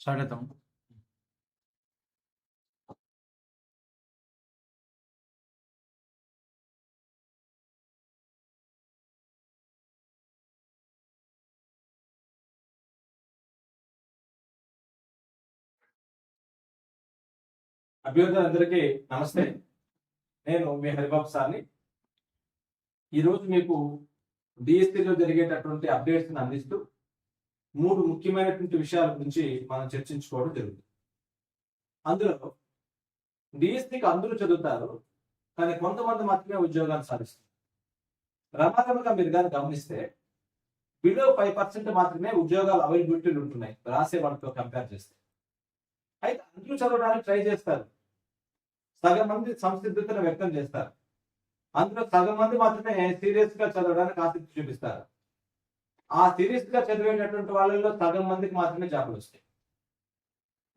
స్వాగతం. అభ్యర్థులందరికీ నమస్తే. నేను మీ హరిబాబు సార్ని. ఈరోజు మీకు డిఎస్సిలో జరిగేటటువంటి అప్డేట్స్ని అందిస్తూ మూడు ముఖ్యమైనటువంటి విషయాల గురించి మనం చర్చించుకోవడం జరుగుతుంది. అందులో డిఎస్సికి అందరూ చదువుతారు కానీ కొంతమంది మాత్రమే ఉద్యోగాలు సాధిస్తారు. రమారమగా మీరు కానీ గమనిస్తే బిలో ఫైవ్ పర్సెంట్ మాత్రమే ఉద్యోగాలు అవైలబిలిటీలు ఉంటున్నాయి రాసే వాళ్ళతో కంపేర్ చేస్తే. అయితే అందరూ చదవడానికి ట్రై చేస్తారు. సగం మంది సంసిద్ధతను వ్యక్తం చేస్తారు. అందులో సగం మంది మాత్రమే సీరియస్గా చదవడానికి ఆసక్తి చూపిస్తారు. ఆ సిరీస్గా చదివేటటువంటి వాళ్ళలో సగం మందికి మాత్రమే జాబులు వస్తాయి.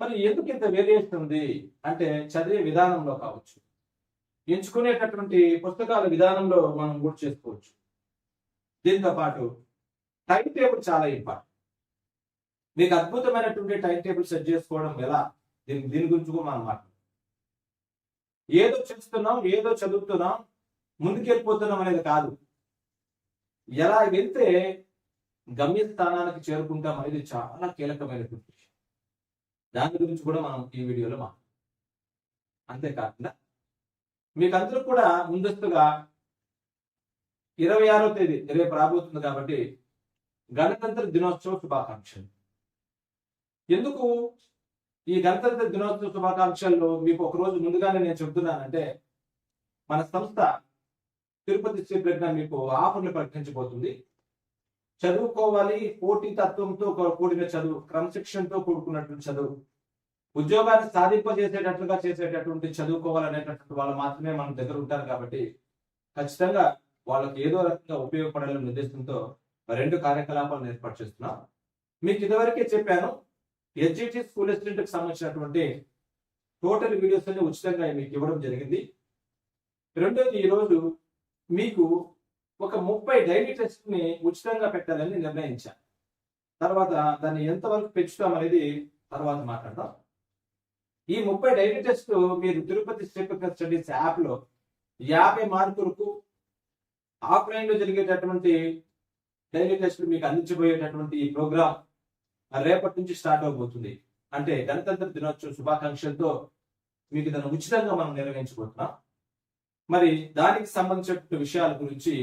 మరి ఎందుకు ఇంత వేరియేషన్ ఉంది అంటే చదివే విధానంలో కావచ్చు. ఎంచుకునేటటువంటి పుస్తకాల విధానంలో మనం గుర్తు చేసుకోవచ్చు. దీంతో పాటు టైం టేబుల్ చాలా ఇంపార్టెంట్. మీకు అద్భుతమైనటువంటి టైం టేబుల్ సెట్ చేసుకోవడం ఎలా? దీని దీని గురించి కూడా మనం మాట్లాడుతున్నాం ఏదో చేస్తున్నాం ఏదో చదువుతున్నాం ముందుకెళ్ళిపోతున్నాం అనేది కాదు. ఎలా వెళ్తే గమ్యస్థానానికి చేరుకుంటాం అనేది చాలా కీలకమైనటువంటి విషయం దాని గురించి కూడా మనం ఈ వీడియోలో మా అంతేకాకుండా మీకందరూ కూడా ముందస్తుగా ఇరవై ఆరో తేదీ రేపు రాబోతుంది కాబట్టి గణతంత్ర దినోత్సవ శుభాకాంక్షలు. ఎందుకు ఈ గణతంత్ర దినోత్సవ శుభాకాంక్షల్లో మీకు ఒక రోజు ముందుగానే నేను చెబుతున్నానంటే మన సంస్థ తిరుపతి శ్రీ ప్రజ్ఞ మీకు ఆఫర్లు ప్రకటించబోతుంది. చదువుకోవాలి పోటీ తత్వంతో కూడిన చదువు క్రమశిక్షణతో కూడుకున్నటువంటి చదువు. ఉద్యోగాన్ని సాధింపజేసేటట్లుగా చేసేటటువంటి చదువుకోవాలనేటటువంటి వాళ్ళు మాత్రమే మన దగ్గర ఉంటారు కాబట్టి ఖచ్చితంగా వాళ్ళకి ఏదో రకంగా ఉపయోగపడాలనే ఉద్దేశంతో రెండు కార్యకలాపాలను ఏర్పాటు చేస్తున్నాం. మీకు ఇదివరకే చెప్పాను ఎస్జిటి స్కూల్ అసిస్టెంట్కి సంబంధించినటువంటి టోటల్ వీడియోస్ అన్ని ఉచితంగా మీకు ఇవ్వడం జరిగింది. రెండోది ఈరోజు మీకు ఒక ముప్పై డైలీ టెస్ట్ని ఉచితంగా పెట్టాలని నిర్ణయించాను. తర్వాత దాన్ని ఎంతవరకు పెంచుతాం అనేది తర్వాత మాట్లాడదాం. ఈ ముప్పై డైలీ టెస్ట్ మీరు తిరుపతి స్టెప్ స్టడీస్ యాప్లో యాభై మార్కులకు ఆఫ్లైన్లో జరిగేటటువంటి డైలీ టెస్ట్ మీకు అందించబోయేటటువంటి ఈ ప్రోగ్రామ్ రేపటి నుంచి స్టార్ట్ అవబోతుంది. అంటే గణతంత్ర దినోత్సవ శుభాకాంక్షలతో మీకు దాన్ని ఉచితంగా మనం నిర్వహించబోతున్నాం. మరి దానికి సంబంధించిన విషయాల గురించి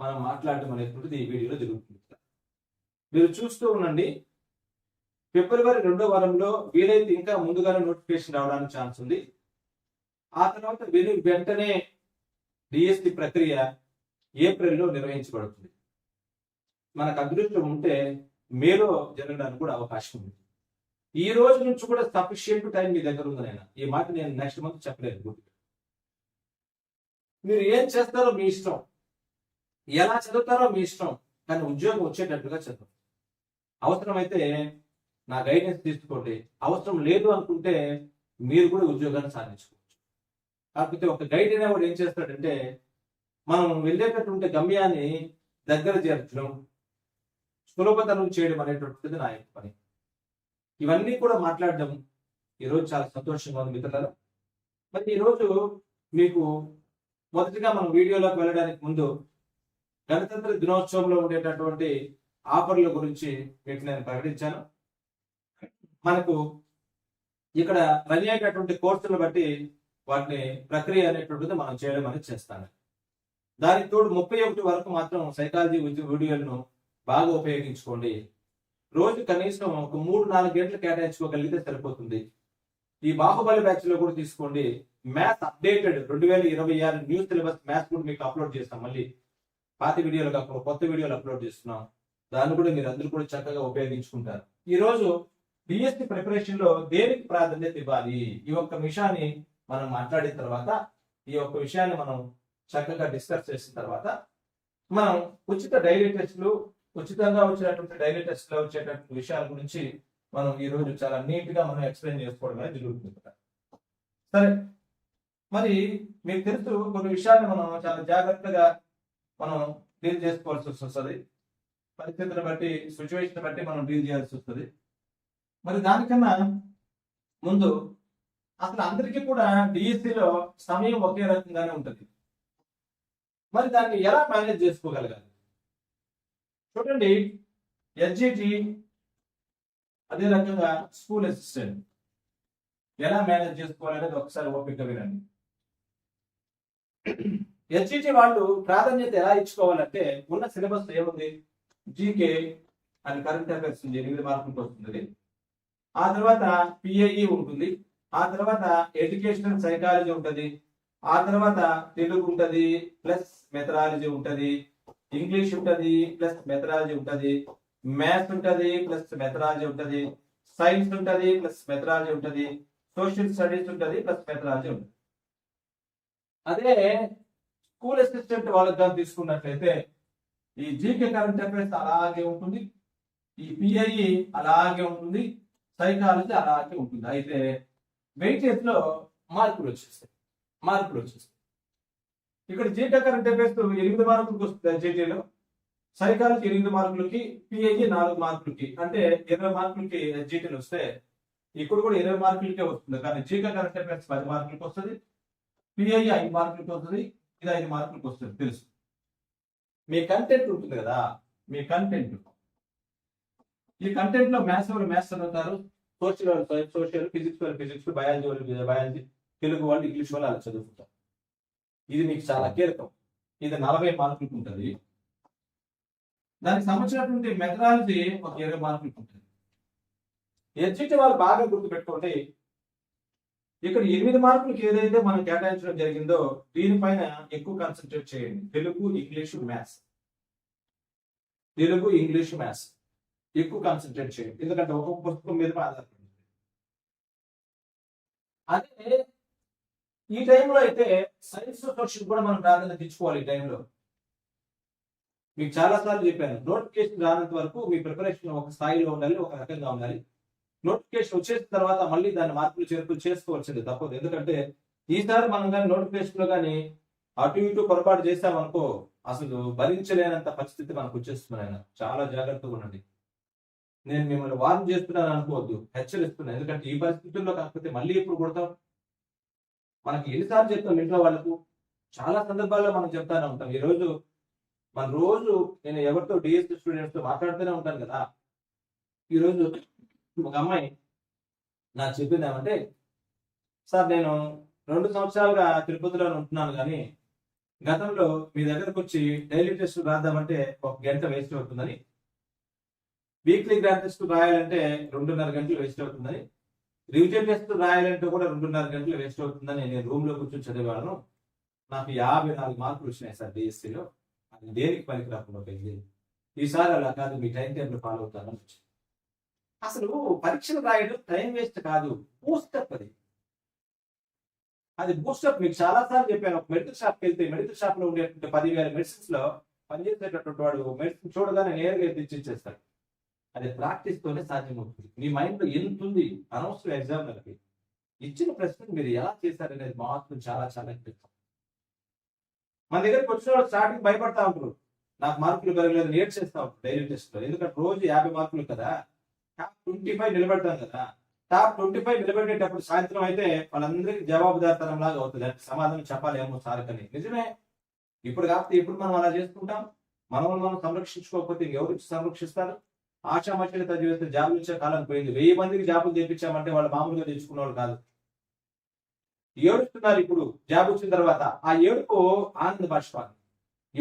మనం మాట్లాడటం అనేటువంటిది ఈ వీడియోలో జరుగుతుంది. మీరు చూస్తూ ఉండండి. ఫిబ్రవరి రెండో వారంలో వీలైతే ఇంకా ముందుగానే నోటిఫికేషన్ రావడానికి ఛాన్స్ ఉంది. ఆ తర్వాత వెను వెంటనే డిఎస్సి ప్రక్రియ ఏప్రిల్లో నిర్వహించబడుతుంది. మనకు అదృష్టం ఉంటే మేలో జరగడానికి కూడా అవకాశం ఉంది. ఈ రోజు నుంచి కూడా సఫిషియంట్ టైం మీ దగ్గర ఉంది నేను ఈ మాట నేను నెక్స్ట్ మంత్ చెప్పలేదు. మీరు ఏం చేస్తారో మీ ఇష్టం. ఎలా చదువుతారో మీ ఇష్టం. కానీ ఉద్యోగం వచ్చేటట్టుగా చదువు. అవసరమైతే నా గైడెన్స్ తీసుకోండి. అవసరం లేదు అనుకుంటే మీరు కూడా ఉద్యోగాన్ని సాధించుకోవచ్చు. కాకపోతే ఒక గైడ్ అనేవాడు ఏం చేస్తాడంటే మనం వెళ్ళేటటువంటి గమ్యాన్ని దగ్గర చేర్చడం సులభతరం చేయడం అనేటువంటిది నా యొక్క పని. ఇవన్నీ కూడా మాట్లాడడం ఈరోజు చాలా సంతోషంగా ఉంది మిత్రులారా. మరి ఈరోజు మీకు మొదటిగా మనం వీడియోలోకి వెళ్ళడానికి ముందు గణతంత్ర దినోత్సవంలో ఉండేటటువంటి ఆఫర్ల గురించి మీకు నేను ప్రకటించాను. మనకు ఇక్కడ రన్ అయ్యేటటువంటి కోర్సులను బట్టి వాటిని ప్రక్రియ అనేటువంటిది మనం చేయడం అనేది చేస్తాను. దానికి తోడు ముప్పై ఒకటి వరకు మాత్రం సైకాలజీ వీడియోలను బాగా ఉపయోగించుకోండి. రోజు కనీసం ఒక మూడు నాలుగు గంటలు కేటాయించుకోగలిగితే సరిపోతుంది. ఈ బాహుబలి బ్యాచ్లో కూడా తీసుకోండి. మ్యాథ్స్ అప్డేటెడ్ రెండు వేల ఇరవై ఆరు న్యూ సిలబస్ మ్యాథ్స్ కూడా మీకు అప్లోడ్ చేస్తాం మళ్ళీ. పాత వీడియోలు కాకుండా కొత్త వీడియోలు అప్లోడ్ చేస్తున్నాం. దాన్ని కూడా మీరు అందరూ కూడా చక్కగా ఉపయోగించుకుంటారు. ఈరోజు రోజు డిఎస్సి ప్రిపరేషన్లో దేనికి ప్రాధాన్యత ఇవ్వాలి? ఈ ఒక్క విషయాన్ని మనం మాట్లాడిన తర్వాత ఈ ఒక్క విషయాన్ని మనం చక్కగా డిస్కస్ చేసిన తర్వాత మనం ఉచిత డైలీ టెస్ట్లు ఉచితంగా వచ్చినటువంటి డైలీ టెస్ట్లో వచ్చేటటువంటి విషయాల గురించి మనం ఈ రోజు చాలా నీట్గా మనం ఎక్స్ప్లెయిన్ చేసుకోవడం అనేది జరుగుతుంది. సరే. మరి మీకు తెలుసు కొన్ని విషయాన్ని మనం చాలా జాగ్రత్తగా మనం డీల్ చేసుకోవాల్సి వస్తుంది. పరిస్థితులను బట్టి సిచ్యువేషన్ బట్టి మనం డీల్ చేయాల్సి వస్తుంది. మరి దానికన్నా ముందు అసలు అందరికీ కూడా డిఎస్సిలో సమయం ఒకే రకంగానే ఉంటుంది. మరి దాన్ని ఎలా మేనేజ్ చేసుకోగలగాలి? చూడండి ఎస్జిటి అదే రకంగా స్కూల్ అసిస్టెంట్ ఎలా మేనేజ్ చేసుకోవాలనేది ఒకసారి ఓపిక వినండి. ఎస్జిటి వాళ్ళు ప్రాధాన్యత ఎలా ఇచ్చుకోవాలంటే ఉన్న సిలబస్ ఏముంది? జీకే అని కరెంట్ అఫైర్స్ ఎనిమిది మార్కులకు వస్తుంది. ఆ తర్వాత పిఏఈ ఉంటుంది ఆ తర్వాత ఎడ్యుకేషనల్ సైకాలజీ ఉంటుంది ఆ తర్వాత తెలుగు ఉంటుంది ప్లస్ మెథడాలజీ ఉంటది ఇంగ్లీష్ ఉంటది ప్లస్ మెథడాలజీ ఉంటది మ్యాథ్స్ ఉంటది ప్లస్ మెథడాలజీ ఉంటది సైన్స్ ఉంటుంది ప్లస్ మెథడాలజీ ఉంటుంది సోషల్ స్టడీస్ ఉంటుంది ప్లస్ మెథడాలజీ ఉంటుంది. అదే స్కూల్ అసిస్టెంట్ వాళ్ళకి కానీ తీసుకున్నట్లయితే ఈ జీకే కరెంట్ అఫైర్స్ అలాగే ఉంటుంది. ఈ పిఐఈ అలాగే ఉంటుంది. సైకాలజీ అలాగే ఉంటుంది. అయితే వెయిటేజ్లో మార్పులు వచ్చేస్తాయి. మార్పులు వచ్చేస్తాయి. ఇక్కడ జీకే కరెంట్ అఫైర్స్ ఎనిమిది మార్కులకు వస్తుంది జీటీలో సైకాలజీ ఎనిమిది మార్కులకి పిఐఈ నాలుగు మార్కులకి. అంటే ఇరవై మార్కులకి జీటీలు వస్తే ఇక్కడ కూడా ఇరవై మార్కులకే వస్తుంది. కానీ జీకే కరెంట్ అఫైర్స్ పది మార్కులకి వస్తుంది. పిఐఈ ఐదు మార్కులకి వస్తుంది. ఇది ఐదు మార్కులకి వస్తుంది తెలుసు. మీ కంటెంట్ ఉంటుంది కదా? మీ కంటెంట్ ఈ కంటెంట్లో మ్యాథ్స్ వాళ్ళు మ్యాథ్స్ చదువుతారు సోషల్ వాళ్ళు సోషల్ ఫిజిక్స్ వాళ్ళు ఫిజిక్స్ బయాలజీ వాళ్ళు బయాలజీ తెలుగు వాళ్ళు ఇంగ్లీష్ వాళ్ళు అలా చదువుకుంటారు. ఇది మీకు చాలా కీలకం. ఇది నలభై మార్కులకు ఉంటుంది. దానికి సంబంధించినటువంటి మెథడాలజీ ఒక ఇరవై మార్కులకు ఉంటుంది. ఎడ్జిటి వాళ్ళు బాగా గుర్తుపెట్టుకోండి. ఇక్కడ ఎనిమిది మార్కులకు ఏదైతే మనం కేటాయించడం జరిగిందో దీనిపైన ఎక్కువ కాన్సన్ట్రేట్ చేయండి. Telugu English maths Telugu English maths ఎక్కువ కాన్సన్ట్రేట్ చేయండి. ఎందుకంటే ఒక్కొక్క పుస్తకం మీద ఆధారపడి అదే ఈ టైంలో అయితే సైన్స్ సోషల్ కూడా మనం ప్రాధాన్యత తెచ్చుకోవాలి ఈ టైంలో మీకు చాలా సార్లు చెప్పాను నోటిఫికేషన్ రానంత వరకు మీ ప్రిపరేషన్ ఒక స్థాయిలో ఉండాలి ఒక రకంగా ఉండాలి. నోటిఫికేషన్ వచ్చేసిన తర్వాత మళ్ళీ దాని మార్పులు చేర్పులు చేసుకోవాల్సింది తప్పదు. ఎందుకంటే ఈసారి మనం కానీ నోటిఫికేషన్లో కానీ అటు ఇటు పొరపాటు చేసామనుకో అసలు భరించలేనంత పరిస్థితి మనకు వచ్చేస్తుంది ఆయన చాలా జాగ్రత్తగా ఉండండి. నేను మిమ్మల్ని వార్న్ చేస్తున్నాను అనుకోవద్దు హెచ్చరిస్తున్నాను. ఎందుకంటే ఈ పరిస్థితుల్లో కాకపోతే మళ్ళీ ఎప్పుడు కొడతాం? మనకి ఎన్నిసార్లు చెప్తాం ఇంట్లో వాళ్ళకు? చాలా సందర్భాల్లో మనం చెప్తానే ఉంటాం. ఈ రోజు మన రోజు నేను ఎవరితో డిఎస్సి స్టూడెంట్స్తో మాట్లాడుతూనే ఉంటాను కదా. ఈ రోజు ఒక అమ్మాయి నాకు చెప్పింది ఏమంటే సార్ నేను రెండు సంవత్సరాలుగా తిరుపతిలో ఉంటున్నాను కానీ గతంలో మీ దగ్గరకు వచ్చి డైలీ టెస్ట్ రాద్దామంటే ఒక గంట వేస్ట్ అవుతుందని వీక్లీ గ్రాండ్ టెస్ట్ రాయాలంటే రెండున్నర గంటలు వేస్ట్ అవుతుందని రివిజన్ టెస్ట్ రాయాలంటే కూడా రెండున్నర గంటలు వేస్ట్ అవుతుందని నేను రూమ్లో కూర్చొని చదివాను నాకు యాభై నాలుగు మార్కులు వచ్చినాయి సార్ డిఎస్సిలో అది దేనికి పనికి రాకుండా పోయింది? ఈసారి అలా కాదు మీ టైం టేబుల్ ఫాలో అవుతానని వచ్చింది. అసలు పరీక్షలు రాయడం టైం వేస్ట్ కాదు బూస్టప్ అది. అది బూస్టప్ మీకు చాలా సార్లు చెప్పాను. ఒక మెడికల్ షాప్కి వెళ్తే మెడికల్ షాప్లో ఉండేటువంటి పదివేల మెడిసిన్స్లో పనిచేసేటటువంటి వాడు మెడిసిన్ చూడగానే నేరుగా తెచ్చిచ్చేస్తాడు. అది ప్రాక్టీస్ తోనే సాధ్యమవుతుంది. మీ మైండ్లో ఎంత ఉంది అనవసరం ఎగ్జామ్లకి ఇచ్చిన ప్రశ్న మీరు ఎలా చేశారనేది మాత్రం చాలా చాలా ఇంట్రెస్ట్ మన దగ్గరకు వచ్చిన వాళ్ళు స్టార్టింగ్ భయపడతా ఉంటారు. నాకు మార్కులు పెరగలేదు నేర్చేస్తా ఉంటారు. డైలీ టెస్ట్లో ఎందుకంటే రోజు యాభై మార్కులు కదా. టాప్ ట్వంటీ ఫైవ్ నిలబెడతాం కదా. టాప్ ట్వంటీ ఫైవ్ నిలబెట్టేటప్పుడు సాయంత్రం అయితే వాళ్ళందరికీ జవాబుదారితనం లాగా అవుతుంది. సమాధానం చెప్పాలేమో సార్ కానీ. నిజమే. ఇప్పుడు కాకపోతే ఇప్పుడు మనం అలా చేసుకుంటాం. మనల్ని మనం సంరక్షించుకోకపోతే ఎవరు సంరక్షిస్తారు? ఆశామచ్చని చదివేస్తే జాబులు ఇచ్చే కాలం పోయింది. వెయ్యి మందికి జాబులు తెప్పించామంటే వాళ్ళు మామూలుగా తెచ్చుకున్న వాళ్ళు కాదు. ఏడుస్తున్నారు ఇప్పుడు. జాబ్ వచ్చిన తర్వాత ఆ ఏడుపు ఆనంద బాష్పాలు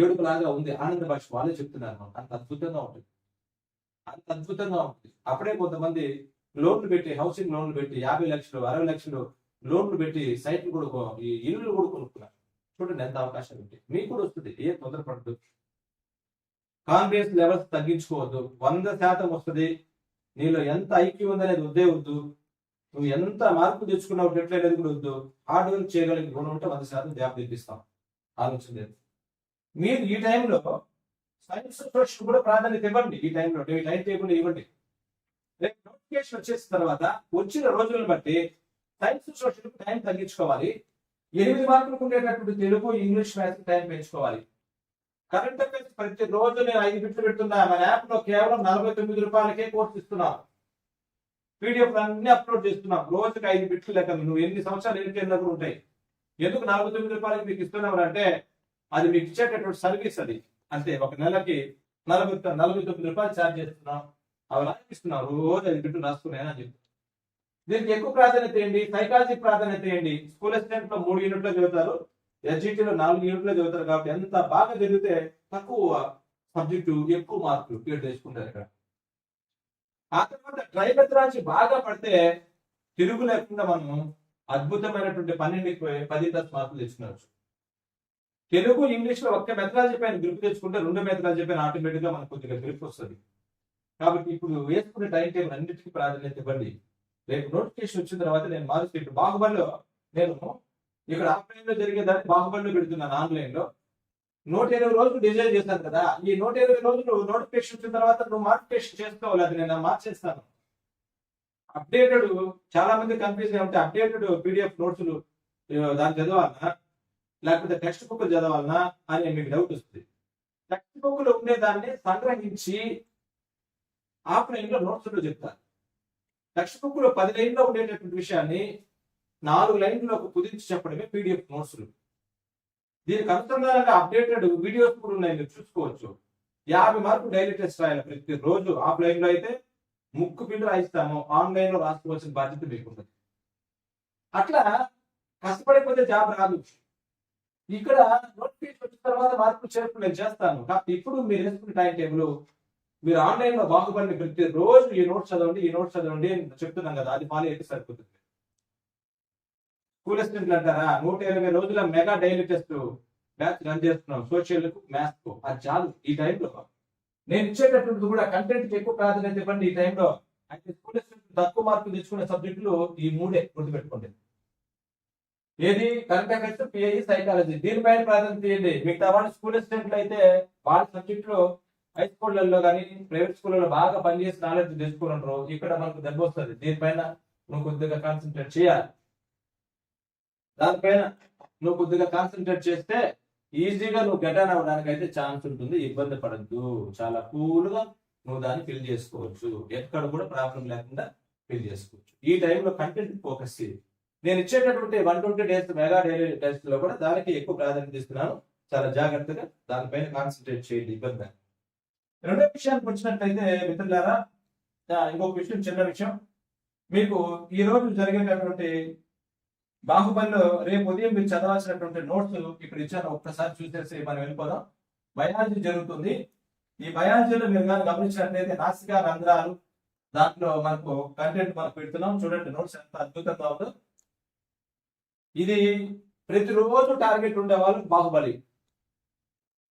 ఏడుపు లాగా ఉంది. ఆనంద బాష్ప వాళ్ళే చెప్తున్నారు. మనం అంత అద్భుతంగా ఉంటుంది. అంత అద్భుతంగా ఉంటుంది. అప్పుడే కొంతమంది లోన్లు పెట్టి హౌసింగ్ లోన్లు పెట్టి యాభై లక్షలు అరవై లక్షలు లోన్లు పెట్టి సైట్లు కూడా ఈ ఇల్లు కూడా కొనుక్కున్నారు. చూడండి ఎంత అవకాశం ఉంది. మీకు కూడా వస్తుంది. ఏ తొందరపడదు కాన్ఫిడెన్స్ లెవెల్స్ తగ్గించుకోవద్దు. వంద శాతం వస్తుంది. నీలో ఎంత ఐక్యూ ఉందనేది వద్దే వద్దు. నువ్వు ఎంత మార్పు తెచ్చుకున్నావు ఎట్లనేది కూడా వద్దు. హార్డ్ వర్క్ చేయగలిగిన గుణం ఉంటే వంద శాతం జాబ్ తెప్పిస్తాం. ఆలోచన లేదు. మీరు ఈ టైంలో సైన్స్ సోషల్ కూడా ప్రాధాన్యత ఇవ్వండి ఈ టైంలో ఈ టైం టేబుల్ ఇవ్వండి. రేపు నోటిఫికేషన్ వచ్చేసిన తర్వాత వచ్చిన రోజులను బట్టి సైన్స్ సోషల్ టైం తగ్గించుకోవాలి. ఎనిమిది మార్కులకు ఉండేటటువంటి తెలుగు ఇంగ్లీష్ మ్యాథ్స్ టైం పెంచుకోవాలి. కరెంట్ అఫైర్స్ ప్రతి రోజు నేను ఐదు బిట్లు పెడుతున్నా. మన యాప్లో కేవలం నలభై తొమ్మిది రూపాయలకే కోర్సు ఇస్తున్నాను పీడిఎఫ్ అన్ని అప్లోడ్ చేస్తున్నాం. రోజుకి ఐదు బిట్లు లెక్క నువ్వు ఎన్ని సంవత్సరాలు ఎన్ని కూడా ఉంటాయి? ఎందుకు నలభై తొమ్మిది రూపాయలకి మీకు ఇస్తున్నావు అంటే అది మీకు ఇచ్చేటటువంటి సర్వీస్ అది. అంటే ఒక నెలకి నలభై నలభై తొమ్మిది రూపాయలు ఛార్జ్ చేస్తున్నాం అవి రాయిస్తున్నాం రోజు అది బిడ్డు రాసుకున్నాయని అని దీనికి ఎక్కువ ప్రాధాన్యత ఏంటి? సైకాలజీ ప్రాధాన్యత ఏంటి? స్కూల్ అసిస్టెంట్లో మూడు యూనిట్లు చదువుతారు ఎస్జిటీలో లో నాలుగు యూనిట్లు చదువుతారు కాబట్టి ఎంత బాగా చదివితే తక్కువ సబ్జెక్టు ఎక్కువ మార్కులు పేరు చేసుకుంటారు ఇక్కడ. ఆ తర్వాత ట్రైబెత్రాచి బాగా పడితే తిరుగు లేకుండా మనం అద్భుతమైనటువంటి పన్నెండుకి పోయి పది దశ మార్కులు తెచ్చుకోవచ్చు. తెలుగు ఇంగ్లీష్లో ఒక్క మెథడాలజీ పైన గ్రిప్ తెచ్చుకుంటే రెండు మెథడాలజీ పైన ఆటోమేటిక్గా మనకు కొద్దిగా గ్రిప్ వస్తుంది. కాబట్టి ఇప్పుడు వేసుకునే టైం టేబుల్ అన్నిటికీ ప్రాధాన్యత ఇవ్వండి. రేపు నోటిఫికేషన్ వచ్చిన తర్వాత నేను మారుస్తే. ఇప్పుడు బాహుబలిలో నేను ఇక్కడ ఆఫ్లైన్లో జరిగే దాన్ని బాహుబలిలో పెడుతున్నాను ఆన్లైన్లో నూట ఇరవై రోజులు డిజైన్ చేశాను కదా ఈ నూట ఇరవై రోజులు నోటిఫికేషన్ వచ్చిన తర్వాత నువ్వు మార్టిఫికేషన్ చేసుకోవాలి అది నేను మార్చేస్తాను. అప్డేటెడ్ చాలా మంది కన్ఫ్యూజ్ ఉంటే అప్డేటెడ్ పీడిఎఫ్ నోట్స్లు దాన్ని చదవాలన్నా లేకపోతే టెక్స్ట్ బుక్ చదవాలనా అని మీకు డౌట్ వస్తుంది. టెక్స్ట్ బుక్లో ఉండేదాన్ని సంగ్రహించి ఆఫ్లో నోట్స్లో చెప్తారు. టెక్స్ట్ బుక్లో పది లైన్లో ఉండేటటువంటి విషయాన్ని నాలుగు లైన్లకు కుదించి చెప్పడమే పీడిఎఫ్ నోట్స్లు దీనికి అనుసంధానంగా అప్డేటెడ్ వీడియోస్ కూడా ఉన్నాయి మీరు చూసుకోవచ్చు. యాభై మార్కులు డైలీ టెస్ట్ రాయాలి ప్రతి రోజు. ఆఫ్లైన్లో అయితే ముక్కు పిండి రాయిస్తాము. ఆన్లైన్లో రాసుకోవాల్సిన బాధ్యత మీకు ఉంటుంది అట్లా కష్టపడిపోతే జాబ్ రాదు. ఇక్కడ నోటిఫికేషన్ వచ్చిన తర్వాత మార్పులు చేర్పులు నేను చేస్తాను. కాబట్టి ఇప్పుడు మీరు వేసుకున్న టైం టేబుల్ మీరు ఆన్లైన్లో బాగుపడిన ప్రతి రోజు ఈ నోట్స్ చదవండి ఈ నోట్స్ చదవండి చెప్తున్నాం కదా అది ఫాలో అయితే సరిపోతుంది. స్కూల్ అసిస్టెంట్లు అంటారా? నూట ఇరవై రోజుల mega daily test batch run చేస్తున్నాం. సోషల్ మ్యాథ్స్కు. అది చాలు. ఈ టైంలో నేను ఇచ్చేటటువంటి కూడా కంటెంట్కి ఎక్కువ ప్రాధాన్యత ఇవ్వండి ఈ టైంలో అయితే స్కూల్ అసిస్టెంట్ తక్కువ మార్కులు తెచ్చుకునే సబ్జెక్టులు ఈ మూడే గుర్తుపెట్టుకోండి. ఏది? Current affairs PI psychology. దీనిపైన ప్రాధాన్యత ఇవ్వండి. మిగతా వాళ్ళు స్కూల్ అసిస్టెంట్లు అయితే వాళ్ళ సబ్జెక్టులు హై స్కూళ్ళల్లో కానీ ప్రైవేట్ స్కూళ్ళలో బాగా పనిచేసి నాలెడ్జ్ తెచ్చుకున్నారు ఇక్కడ మనకు దెబ్బ వస్తుంది. దీనిపైన నువ్వు కొద్దిగా కాన్సన్ట్రేట్ చేయాలి. దానిపైన నువ్వు కొద్దిగా కాన్సన్ట్రేట్ చేస్తే ఈజీగా నువ్వు గెటాన్ అవ్వడానికి అయితే ఛాన్స్ ఉంటుంది. ఇబ్బంది పడద్దు. చాలా కూల్గా నువ్వు దాన్ని ఫిల్ చేసుకోవచ్చు. ఎక్కడ కూడా ప్రాబ్లం లేకుండా ఫిల్ చేసుకోవచ్చు. ఈ టైంలో కంటెంట్ ఫోకస్ చేయాలి నేను ఇచ్చేటటువంటి one twenty days mega daily టెస్ట్లో కూడా దానికి ఎక్కువ ప్రాధాన్యత ఇస్తున్నాను. చాలా జాగ్రత్తగా దానిపైన కాన్సన్ట్రేట్ చేయండి ఇబ్బంది రెండో విషయానికి వచ్చినట్లయితే మిత్రులారా ఇంకొక విషయం చిన్న విషయం. మీకు ఈ రోజు జరిగేటటువంటి బాహుబలిలో రేపు ఉదయం మీరు చదవాల్సినటువంటి నోట్స్ ఇప్పుడు ఇచ్చాను ఒక్కసారి చూసేసి మనం వెళ్ళిపోదాం. బయాలజీ జరుగుతుంది. ఈ బయాలజీలో మీరు కానీ గమనించినట్లయితే నాసికా రంధ్రాలు దాంట్లో మనకు కంటెంట్ మనకు పెడుతున్నాం. చూడండి నోట్స్ ఎంత అద్భుతంగా ఉందో. ఇది ప్రతిరోజు టార్గెట్ ఉండే వాళ్ళు బాహుబలి.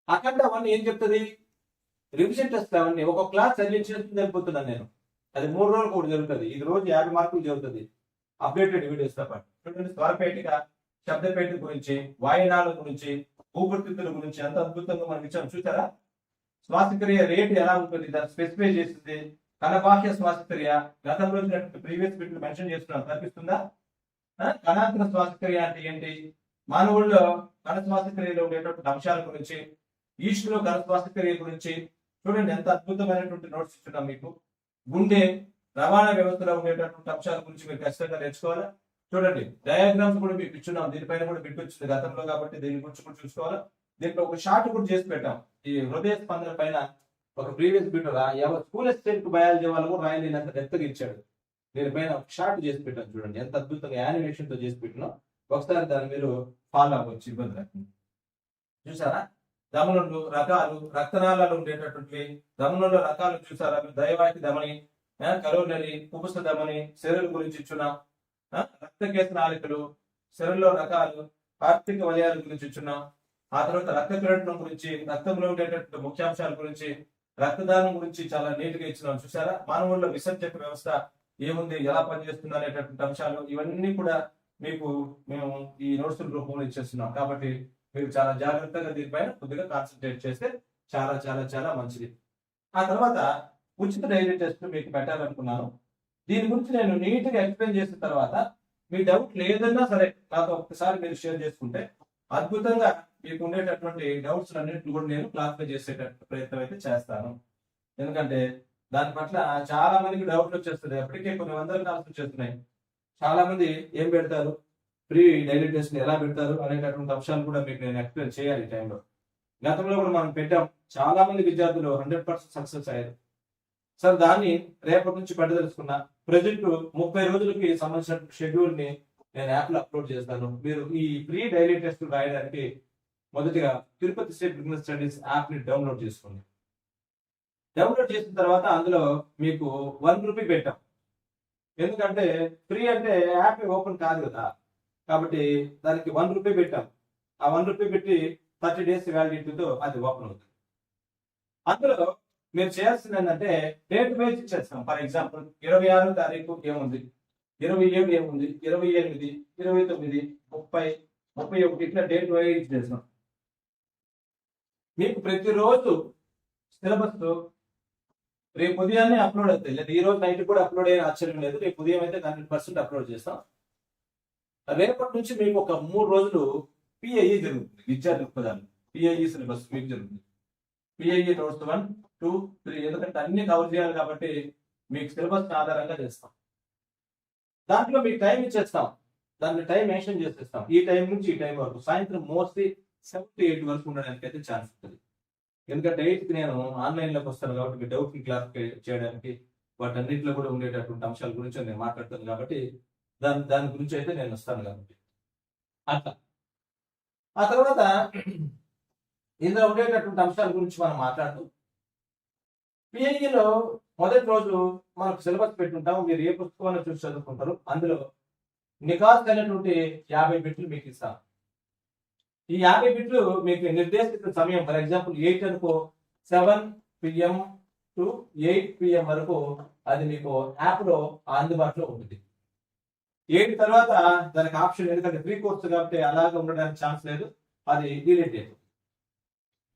అఖండ అవన్నీ ఏం చెప్తుంది? రివిజన్ టెస్ట్ అవన్నీ. ఒక క్లాస్ చదివించేస్తుంది వెళ్ళిపోతున్నాను నేను. అది మూడు రోజులు కూడా జరుగుతుంది. ఇది రోజు యాభై మార్కులు జరుగుతుంది. అప్డేటెడ్ వీడియోస్తో పాటు. చూడండి స్వరపేటిక శబ్దపేట గురించి వాయినాల గురించి భూపరిస్థితుల గురించి ఎంత అద్భుతంగా మనం ఇచ్చాం. చూసారా? శ్వాసక్రియ రేట్ ఎలా ఉంటుంది? దాన్ని స్పెసిఫై చేసింది కణబాహ్య శ్వాసక్రియ గతంలో ప్రీవియస్ బిట్లు మెన్షన్ చేస్తున్నాం. కనిపిస్తుందా? కణాంతర శ్వాసక్రియ అంటే ఏంటి? మానవుల్లో కణ శ్వాసక్రియలో ఉండేటటువంటి అంశాల గురించి ఈస్టులో కణ శ్వాసక్రియ గురించి చూడండి ఎంత అద్భుతమైనటువంటి నోట్స్ ఇస్తున్నాం మీకు. గుండె రవాణా వ్యవస్థలో ఉండేటటువంటి అంశాల గురించి మీరు ఖచ్చితంగా నేర్చుకోవాలా? చూడండి డయాగ్రామ్స్ కూడా మీకు ఇచ్చున్నాం. దీనిపైన కూడా బిట్ వచ్చింది గతంలో కాబట్టి దీని గురించి కూడా చూసుకోవాలా? దీంట్లో ఒక షార్ట్ కూడా చేసి పెట్టాం. ఈ హృదయ స్పందన పైన ఒక ప్రీవియస్ బిడ్డ ఎవరు స్కూల్ అసిస్టెంట్ బయాలజీ వాళ్ళు కూడా రాయలేనంత డెప్త్గా ఇచ్చాడు. నేను పైన షార్ట్ చేసి పెట్టాను చూడండి. ఎంత అద్భుతంగా యానిమేషన్తో చేసి పెట్టినా. ఒకసారి దాన్ని మీరు ఫాలో అవ్వచ్చు ఇబ్బంది లేకుండా చూసారా? దమనులు రకాలు రక్తనాళాలు ఉండేటటువంటి దమనుల రకాలు చూసారా? మీరు దైవాకి దమని కరోనరీ కుబుస దమని శరీరం గురించి ఇచ్చున్నాం రక్త రక్తకేశ నాళికలు శరీరంలో రకాలు ఆర్థిక వలయాల గురించి ఇచ్చున్నాం ఆ తర్వాత రక్త పీడనం గురించి రక్తంలో ఉండేటటువంటి ముఖ్యాంశాల గురించి రక్తదానం గురించి చాలా నీట్గా ఇచ్చినాం. చూసారా? మానవుల్లో విసర్జక వ్యవస్థ ఏముంది ఎలా పనిచేస్తుంది అనేటటువంటి అంశాలు ఇవన్నీ కూడా మీకు మేము ఈ నోట్స్ రూపంలో ఇచ్చేస్తున్నాం. కాబట్టి మీరు చాలా జాగ్రత్తగా దీనిపైన కొద్దిగా కాన్సన్ట్రేట్ చేస్తే చాలా చాలా చాలా మంచిది. ఆ తర్వాత ఉచిత డైరీ టెస్ట్ మీకు పెట్టాలనుకున్నాను. దీని గురించి నేను నీట్గా ఎక్స్ప్లెయిన్ చేసిన తర్వాత మీ డౌట్ లేదన్నా సరే నాతో ఒక్కసారి మీరు షేర్ చేసుకుంటే అద్భుతంగా మీకు ఉండేటటువంటి డౌట్స్ అన్నింటిని కూడా నేను క్లారిఫై చేసేటట్టు ప్రయత్నం అయితే చేస్తాను. ఎందుకంటే దాని పట్ల చాలా మందికి డౌట్లు వచ్చేస్తున్నాయి అప్పటికే కొన్ని వందల కాల్స్ వచ్చేస్తున్నాయి. చాలా మంది ఏం పెడతారు? ప్రీ డైలీ టెస్ట్ ఎలా పెడతారు? అనేటటువంటి అంశాలు కూడా మీకు నేను ఎక్స్ప్లెయిన్ చేయాలి ఈ టైంలో గతంలో కూడా మనం పెట్టాం. చాలా మంది విద్యార్థులు హండ్రెడ్ పర్సెంట్ సక్సెస్ అయ్యారు. సార్ దాన్ని రేపటి నుంచి పెట్టదలుచుకున్నా ప్రజెంట్ ముప్పై రోజులకి సంబంధించిన షెడ్యూల్ని నేను యాప్లో అప్లోడ్ చేస్తాను. మీరు ఈ ప్రీ డైలీ టెస్ట్ రాయడానికి మొదటిగా తిరుపతి స్టేట్ బిజినెస్ స్టడీస్ యాప్ని డౌన్లోడ్ చేసుకోండి. డౌన్లోడ్ చేసిన తర్వాత అందులో మీకు వన్ రూపీ పెట్టాం. ఎందుకంటే ఫ్రీ అంటే యాప్ ఓపెన్ కాదు కదా. కాబట్టి దానికి వన్ రూపీ పెట్టాం. ఆ వన్ రూపీ పెట్టి థర్టీ డేస్ వ్యాలిడిటీతో అది ఓపెన్ అవుతుంది. అందులో మీరు చేయాల్సింది ఏంటంటే డేట్ బేస్ ఇచ్చేస్తాం ఫర్ ఎగ్జాంపుల్ ఇరవై ఆరో తారీఖు ఏముంది? ఇరవై ఏడు ఏముంది? ఇరవై ఎనిమిది ఇరవై తొమ్మిది ముప్పై ముప్పై ఒకటి ఇట్లా డేట్ వైజ్ ఇచ్చేస్తాం మీకు ప్రతిరోజు సిలబస్ రేపు ఉదయాన్నే అప్లోడ్ అవుతాయి. లేదా ఈ రోజు నైట్ కూడా అప్లోడ్ అయ్యే ఆశ్చర్యం లేదు. రేపు ఉదయం అయితే హండ్రెడ్ పర్సెంట్ అప్లోడ్ చేస్తాం. రేపటి నుంచి మీకు ఒక మూడు రోజులు పిఐఈ జరుగుతుంది. విద్యా దృక్పథాలు. పిఐఈ సిలబస్ మీకు జరుగుతుంది. PIE notes one two three ఎందుకంటే అన్ని కవర్ చేయాలి కాబట్టి మీకు సిలబస్ ఆధారంగా చేస్తాం. దాంట్లో మీకు టైం ఇచ్చేస్తాం. దాన్ని టైం మెన్షన్ చేసేస్తాం. ఈ టైం నుంచి ఈ టైం వరకు. సాయంత్రం మోస్ట్లీ సెవెన్ టు ఎయిట్ వరకు ఉండడానికి అయితే ఛాన్స్ ఉంటుంది. ఎందుకంటే ఎయిత్ నేను ఆన్లైన్లోకి వస్తాను కాబట్టి మీ డౌట్ని క్లారిఫై చేయడానికి వాటన్నిటిలో కూడా ఉండేటటువంటి అంశాల గురించి నేను మాట్లాడుతాను కాబట్టి దాని దాని గురించి అయితే నేను వస్తాను కాబట్టి. అట్లా. ఆ తర్వాత ఇందులో ఉండేటటువంటి అంశాల గురించి మనం మాట్లాడుతూ పిఐఈలో మొదటి రోజు మనకు సిలబస్ పెట్టుంటాం మీరు ఏ పుస్తకాన్ని చూసి చదువుకుంటారు అందులో నికాస్ అయినటువంటి యాభై బిట్లు మీకు ఇస్తాం ఈ యాభై బిట్లు మీకు నిర్దేశిత సమయం ఫర్ ఎగ్జాంపుల్ ఎయిట్ అనుకో seven PM to eight PM వరకు అది మీకు యాప్లో అందుబాటులో ఉంటుంది. ఎయిట్ తర్వాత దానికి ఆప్షన్ ఎందుకంటే ఫ్రీ కోర్స్ కాబట్టి అలాగే ఉండడానికి ఛాన్స్ లేదు అది డిలీట్ అయిపోతుంది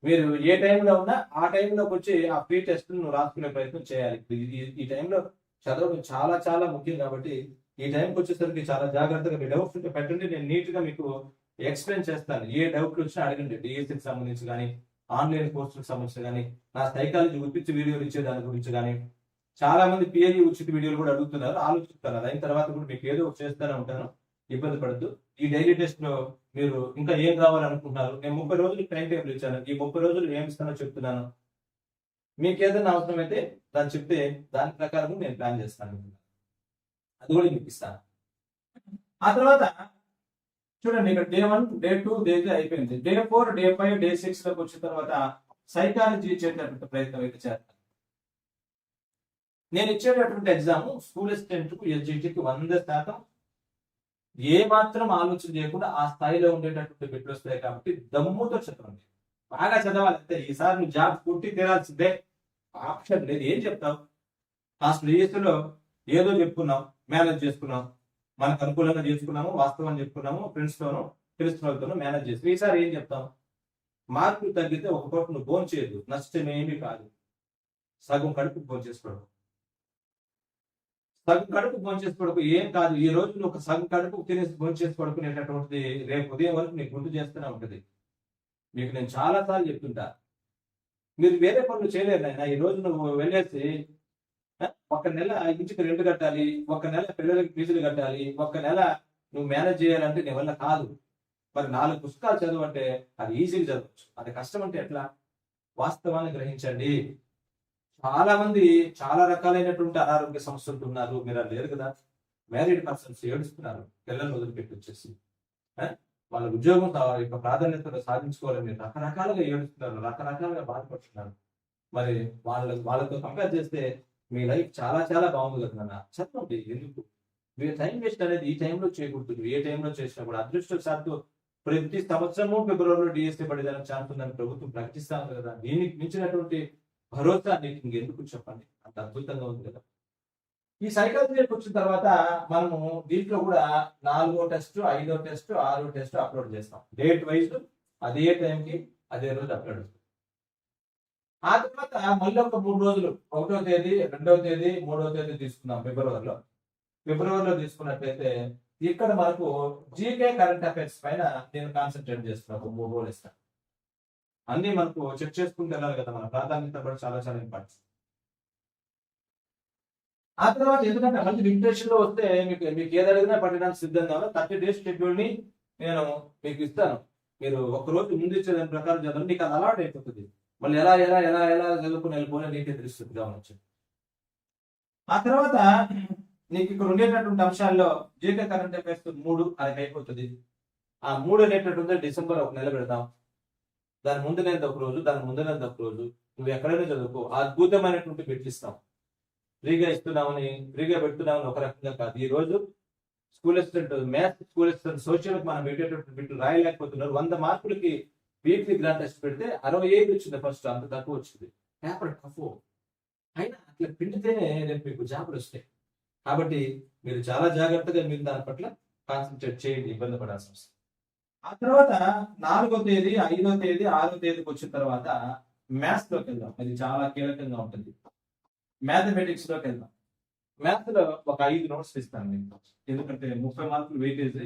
మీరు ఏ టైంలో ఉన్నా ఆ టైంలోకి వచ్చి ఆ ఫ్రీ టెస్ట్ నువ్వు రాసుకునే ప్రయత్నం చేయాలి. ఈ- టైంలో చదవడం చాలా చాలా ముఖ్యం కాబట్టి ఈ టైంకి వచ్చేసరికి చాలా జాగ్రత్తగా మీ డౌట్స్ ఉంటే పెట్టండి. నేను నీట్గా మీకు ఎక్స్ప్లెయిన్ చేస్తాను. ఏ డౌట్లు వచ్చినా అడగండి. డిఎస్సికి సంబంధించి కానీ ఆన్లైన్ కోర్సులకు సంబంధించి కానీ నా సైకాలజీ ఉచిత వీడియోలు ఇచ్చే దాని గురించి కానీ చాలా మంది పిఎల్ఈ ఉచిత వీడియోలు కూడా అడుగుతున్నారు ఆలోచిస్తారు అది అయిన తర్వాత కూడా మీకు ఏదో ఒకటి చేస్తూనే ఉంటాను. ఇబ్బంది పడద్దు. ఈ డైలీ టెస్ట్లో మీరు ఇంకా ఏం కావాలనుకుంటున్నారు నేను ముప్పై రోజులు టైం టేబుల్ ఇచ్చాను. ఈ ముప్పై రోజులు ఏమి ఇస్తానో చెప్తున్నాను. మీకు ఏదైనా అవసరం అయితే దాన్ని చెప్తే దాని ప్రకారం నేను ప్లాన్ చేస్తాను. అది కూడా మీకు ఇస్తాను. ఆ తర్వాత చూడండి ఇక్కడ day one day two day three అయిపోయింది. Day four day five day సిక్స్లోకి వచ్చిన తర్వాత సైకాలజీ ఇచ్చేటటువంటి ప్రయత్నం అయితే చేస్తాను. నేను ఇచ్చేటటువంటి ఎగ్జామ్ స్కూల్ అసిస్టెంట్కు ఎస్జిటికి వంద శాతం ఏ మాత్రం ఆలోచన చేయకుండా ఆ స్థాయిలో ఉండేటటువంటి బిడ్డలు వస్తాయి కాబట్టి దమ్ముతో చదవండి. బాగా చదవాలి ఈసారి నువ్వు జాబ్ పుట్టి తీరాల్సిందే ఆప్షన్ లేదు. ఏం చెప్తావు? ఆ స్నేహితులో ఏదో చెప్పుకున్నాం మేనేజ్ చేసుకున్నాం మనకు అనుకూలంగా చేసుకున్నాము వాస్తవం చెప్పుకున్నాము ఫ్రెండ్స్ తోనూ తెలిసిన వాళ్ళతోనూ మేనేజ్ చేసి ఈసారి ఏం చెప్తాం? మార్కులు తగ్గితే ఒక పూట నువ్వు భోజనం చేయదు నష్టం ఏమీ కాదు. సగం కడుపు భోజనం చేసుకోవడం. సగం కడుపు భోజనం చేసుకోవడం ఏం కాదు. ఈ రోజు నువ్వు ఒక సగం కడుపు తినేసి భోజనం చేసి రేపు ఉదయం వరకు నీకు గుర్తు చేస్తూనే ఉంటుంది. మీకు నేను చాలా సార్లు చెప్తుంటా. మీరు వేరే పనులు చేయలేరు నాయన. ఈ రోజు నువ్వు వెళ్ళేసి ఒక నెల ఇంటికి రెంట్ కట్టాలి ఒక నెల పిల్లలకి ఫీజులు కట్టాలి ఒక నెల నువ్వు మేనేజ్ చేయాలంటే నీ వల్ల కాదు. మరి నాలుగు పుస్తకాలు చదువు అంటే అది ఈజీగా చదవచ్చు. అది కష్టం అంటే ఎట్లా? వాస్తవాన్ని గ్రహించండి. చాలా మంది చాలా రకాలైనటువంటి అనారోగ్య సమస్యలు ఉన్నారు మీరు అది లేరు కదా? మ్యారీడ్ పర్సన్స్ ఏడుస్తున్నారు. పిల్లల్ని వదిలిపెట్టి వచ్చేసి. వాళ్ళ ఉద్యోగం యొక్క ప్రాధాన్యత సాధించుకోవాలని రకరకాలుగా ఏడుస్తున్నారు. రకరకాలుగా బాధపడుతున్నారు. మరి వాళ్ళ వాళ్ళతో కంపేర్ చేస్తే మీ లైఫ్ చాలా చాలా బాగుంది కదా నాన్న. చదవండి ఎందుకు? మీరు టైం వేస్ట్ అనేది ఈ టైంలో చేయకూడదు. ఏ టైంలో చేసినా కూడా అదృష్టవశాత్తు ప్రతి సంవత్సరము ఫిబ్రవరిలో డిఎస్సీ పడేదానికి ఛాన్స్ ఉందని ప్రభుత్వం ప్రకటిస్తా ఉంది కదా. దీనికి మించినటువంటి భరోసా నీకు ఇంకెందుకు చెప్పండి? అంత అద్భుతంగా ఉంది కదా. ఈ సైకాలజీకి వచ్చిన తర్వాత మనము దీంట్లో కూడా నాలుగో టెస్ట్ ఐదో టెస్ట్ ఆరో టెస్ట్ అప్లోడ్ చేస్తాం. డేట్ వైజ్ అదే టైంకి అదే రోజు అప్లోడ్ అవుతుంది ఆ తర్వాత మళ్ళీ ఒక మూడు రోజులు ఒకటో తేదీ రెండవ తేదీ మూడవ తేదీ తీసుకున్నాం ఫిబ్రవరిలో. ఫిబ్రవరిలో తీసుకున్నట్లయితే ఇక్కడ మనకు జీకే కరెంట్ అఫైర్స్ పైన నేను కాన్సన్ట్రేట్ చేస్తున్నాను మూడు రోజులు ఇస్తాను అన్ని మనకు చెక్ చేసుకుంటూ వెళ్ళాలి కదా మన ప్రాధాన్యత కూడా చాలా చాలా ఇంపార్టెంట్ ఆ తర్వాత ఎందుకంటే మళ్ళీ డిక్టేషన్లో వస్తే మీకు మీకు ఏది అడిగినా పట్టడానికి సిద్ధంగా థర్టీ డేస్ షెడ్యూల్ని నేను మీకు ఇస్తాను. మీరు ఒక రోజు ముందు ఇచ్చే దాని ప్రకారం చదవండి నీకు అది అలవాటు అయిపోతుంది మళ్ళీ ఎలా ఎలా ఎలా ఎలా గెలుపు వెళ్ళిపోయినా నీకే తెలుస్తుంది గమనించు ఆ తర్వాత నీకు ఇక్కడ ఉండేటటువంటి అంశాల్లో జీకే కరెంట్ అఫైర్స్ మూడు అది అయిపోతుంది ఆ మూడు అనేటటువంటి డిసెంబర్ ఒక నెల పెడతాం దాని ముందు నెల ఒక రోజు దాని ముందు నెల ఒక రోజు. నువ్వు ఎక్కడైనా చదువుకో అద్భుతమైనటువంటి బిట్లు ఇస్తాం. ఫ్రీగా ఇస్తున్నామని ఫ్రీగా పెడుతున్నామని ఒక రకంగా కాదు. ఈ రోజు school assistant maths school assistant social మనం పెట్టేటటువంటి బిట్లు రాయలేకపోతున్నారు. వంద మార్కులకి వీక్లీ గ్రాంట్ టెస్ట్ పెడితే అరవై ఐదు వచ్చింది ఫస్ట్ అంత తక్కువ వచ్చింది. పేపర్ టఫ్ అయినా అట్లా పిండితేనే రేపు మీకు జాబులు వస్తాయి. కాబట్టి మీరు చాలా జాగ్రత్తగా మీరు దాని పట్ల కాన్సన్ట్రేట్ చేయండి ఇబ్బంది పడాల్సిన అవసరం ఆ తర్వాత నాలుగో తేదీ ఐదో తేదీ ఆరో తేదీకి వచ్చిన తర్వాత మ్యాథ్స్లోకి వెళ్దాం. అది చాలా కీలకంగా ఉంటుంది. మ్యాథమెటిక్స్లోకి వెళ్దాం. మ్యాథ్స్లో ఒక ఐదు నోట్స్ ఇస్తాను మీకు ఎందుకంటే ముప్పై మార్కులు వెయిటేజ్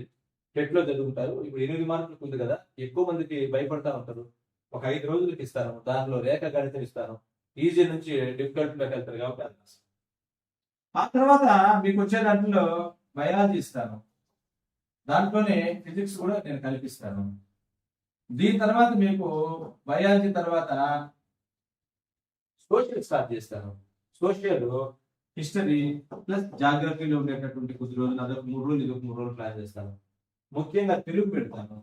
టెట్లో చదువుకుంటారు ఇప్పుడు ఎనిమిది మార్కులకు ఉంది కదా ఎక్కువ మందికి భయపడతా ఉంటారు. ఒక ఐదు రోజులకి ఇస్తాను దానిలో రేఖ గణితం ఇస్తాను. ఈజీ నుంచి డిఫికల్ట్లోకి వెళ్తారు కాబట్టి అది ఆ తర్వాత మీకు వచ్చే దాంట్లో బయాలజీ ఇస్తాను. దాంట్లోనే ఫిజిక్స్ కూడా నేను కల్పిస్తాను. దీని తర్వాత మీకు బయాలజీ తర్వాత సోషల్ స్టార్ట్ చేస్తాను. సోషల్ హిస్టరీ ప్లస్ జాగ్రఫీలో ఉండేటటువంటి కొద్ది రోజులు అదొక మూడు రోజులు ఇదొక మూడు రోజులు ప్లాన్ చేస్తాను. ముఖ్యంగా తెలుగు పెడతాను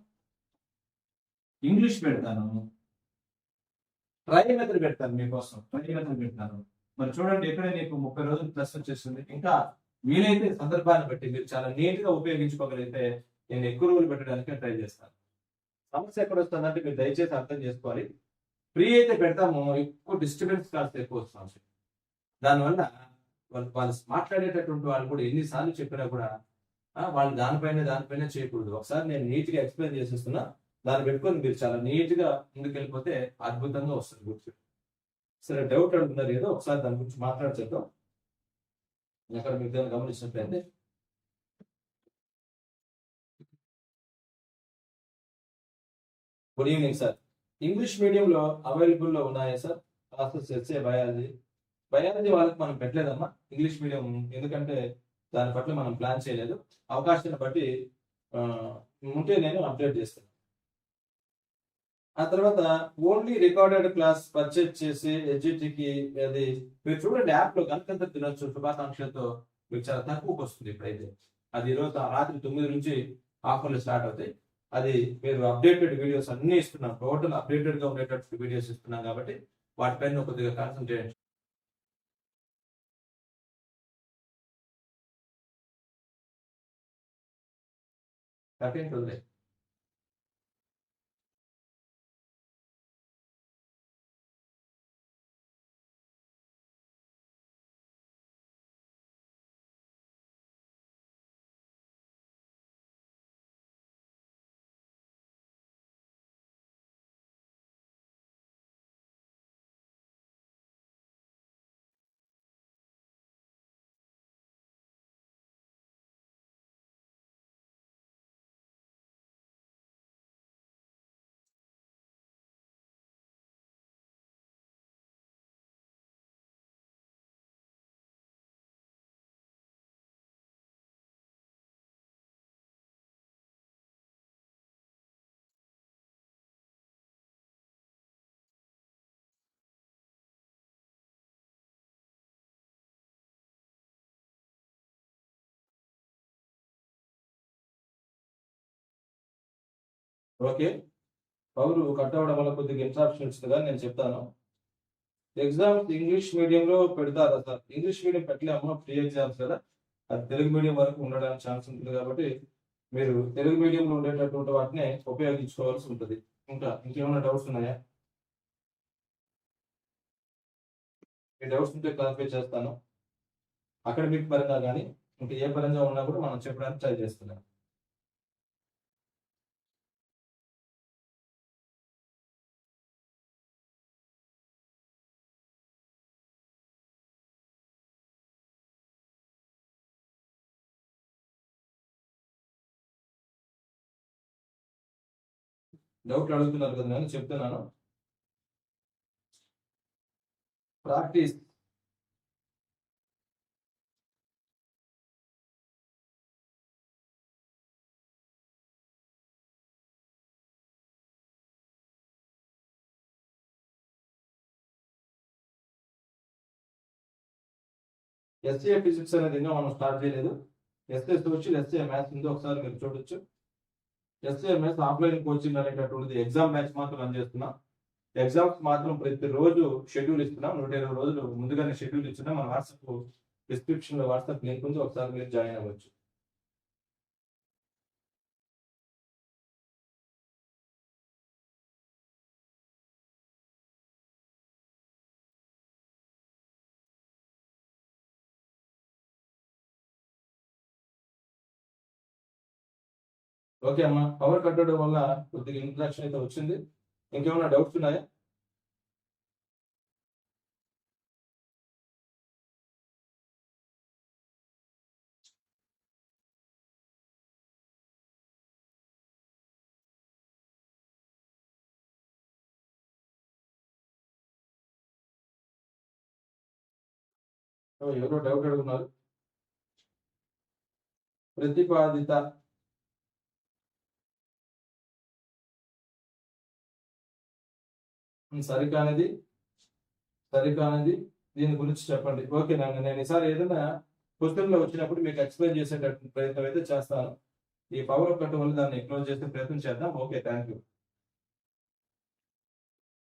ఇంగ్లీష్ పెడతాను ట్రై మెథడ్ పెడతాను మీకోసం ట్రై మెథడ్ పెడతాను. మరి చూడండి ఎక్కడే నీకు ముప్పై రోజులు ప్లస్ వచ్చేస్తుంది. ఇంకా వీలైతే సందర్భాన్ని బట్టి మీరు చాలా నీట్గా ఉపయోగించుకోగలిగితే నేను ఎక్కువ రోజులు పెట్టడానికి ట్రై చేస్తాను. సమస్య ఎక్కడ వస్తుందంటే మీరు దయచేసి అర్థం చేసుకోవాలి. ఫ్రీ అయితే పెడతాము ఎక్కువ డిస్టర్బెన్స్ కాస్త ఎక్కువ వస్తుంది దానివల్ల వాళ్ళు వాళ్ళు మాట్లాడేటటువంటి వాళ్ళు కూడా ఎన్నిసార్లు చెప్పినా కూడా వాళ్ళు దానిపైన దానిపైన చేయకూడదు. ఒకసారి నేను నీట్గా ఎక్స్ప్లెయిన్ చేసేస్తున్నా. దాన్ని పెట్టుకొని మీరు చాలా నీట్గా ముందుకెళ్ళిపోతే అద్భుతంగా వస్తుంది గుర్తు. సరే డౌట్ అంటున్నారు ఏదో ఒకసారి దాని గురించి మాట్లాడచేద్దాం. అక్కడ మీకు దాన్ని గమనించినట్లయితే. Good evening sir. ఇంగ్లీష్ మీడియంలో అవైలబుల్లో ఉన్నాయా sir? Classes SA biology. Biology వాళ్ళకి మనం పెట్టలేదమ్మా. ఇంగ్లీష్ మీడియం ఎందుకంటే దాని పట్ల మనం ప్లాన్ చేయలేదు. అవకాశాన్ని బట్టి ఉంటే నేను అప్డేట్ చేస్తాను. ఆ తర్వాత ఓన్లీ రికార్డెడ్ క్లాస్ పర్చేజ్ చేసి ఎడ్జిటీకి అది మీరు చూడండి యాప్లో గంటంత తినొచ్చు. శుభాకాంక్షలతో మీకు చాలా తక్కువకి వస్తుంది ఇప్పుడైతే అది ఈరోజు రాత్రి తొమ్మిది నుంచి ఆఫర్లు స్టార్ట్ అవుతాయి. అది మీరు అప్డేటెడ్ వీడియోస్ అన్ని ఇస్తున్నాం. టోటల్ అప్డేటెడ్గా ఉండేటట్టు వీడియోస్ ఇస్తున్నాం కాబట్టి వాటిపైన కొద్దిగా కాన్సన్ట్రేట్ థర్టీన్ వదిలే ఓకే. పౌరు కట్ అవ్వడం వల్ల కొద్దిగా ఇన్సాప్షన్స్ కదా నేను చెప్తాను. ఎగ్జామ్స్ ఇంగ్లీష్ మీడియంలో పెడతారా సార్? ఇంగ్లీష్ మీడియం పెట్టలేమో ఫ్రీ ఎగ్జామ్స్ కదా. అది తెలుగు మీడియం వరకు ఉండడానికి ఛాన్స్ ఉంటుంది కాబట్టి మీరు తెలుగు మీడియంలో ఉండేటటువంటి వాటిని ఉపయోగించుకోవాల్సి ఉంటుంది. ఇంకా ఇంకేమైనా డౌట్స్ ఉన్నాయా? మీ డౌట్స్ ఉంటే క్లారిఫై చేస్తాను. అకాడమిక్ పరంగా కానీ ఇంకా ఏ పరంగా ఉన్నా కూడా మనం చెప్పడానికి ట్రై చేస్తున్నాం. డౌట్లు అడుగుతున్నారు కదా నేను చెప్తున్నాను. ప్రాక్టీస్ ఎస్ఏ ఫిజిక్స్ అనేది ఇంకా మనం స్టార్ట్ చేయలేదు. ఎస్ఏ సోషల్ ఎస్ఏ మ్యాథ్స్ ఉందో ఒకసారి మీరు చూడొచ్చు. ఎస్ఏ ఆఫ్లైన్ కోచింగ్ అనేటటువంటిది ఎగ్జామ్ బ్యాచ్ మాత్రం రన్ చేస్తున్నాం. ఎగ్జామ్స్ మాత్రం ప్రతి రోజు షెడ్యూల్ ఇస్తున్నాం. నూట ఇరవై రోజులు ముందుగానే షెడ్యూల్ ఇచ్చినా మన వాట్సాప్ డిస్క్రిప్షన్లో వాట్సాప్ లింక్ ఉంది. ఒకసారి మీరు జాయిన్ అవ్వచ్చు. ఓకే అమ్మా. పవర్ కట్ అవడం వల్ల కొద్దిగా ఇంట్రాక్షన్ అయితే వచ్చింది. ఇంకేమైనా డౌట్స్ ఉన్నాయా? ఎవరో డౌట్ అడుగుతున్నారు. ప్రతిపాదిత సరికానిది? సరికానిది? దీని గురించి చెప్పండి. ఓకే నాన్న నేను ఈసారి ఏదైనా క్వశ్చన్లో వచ్చినప్పుడు మీకు ఎక్స్ప్లెయిన్ చేసేటటువంటి ప్రయత్నం అయితే చేస్తాను. ఈ పవర్ కట్ వల్ల దాన్ని క్లోజ్ చేసే ప్రయత్నం చేద్దాం. Okay thank you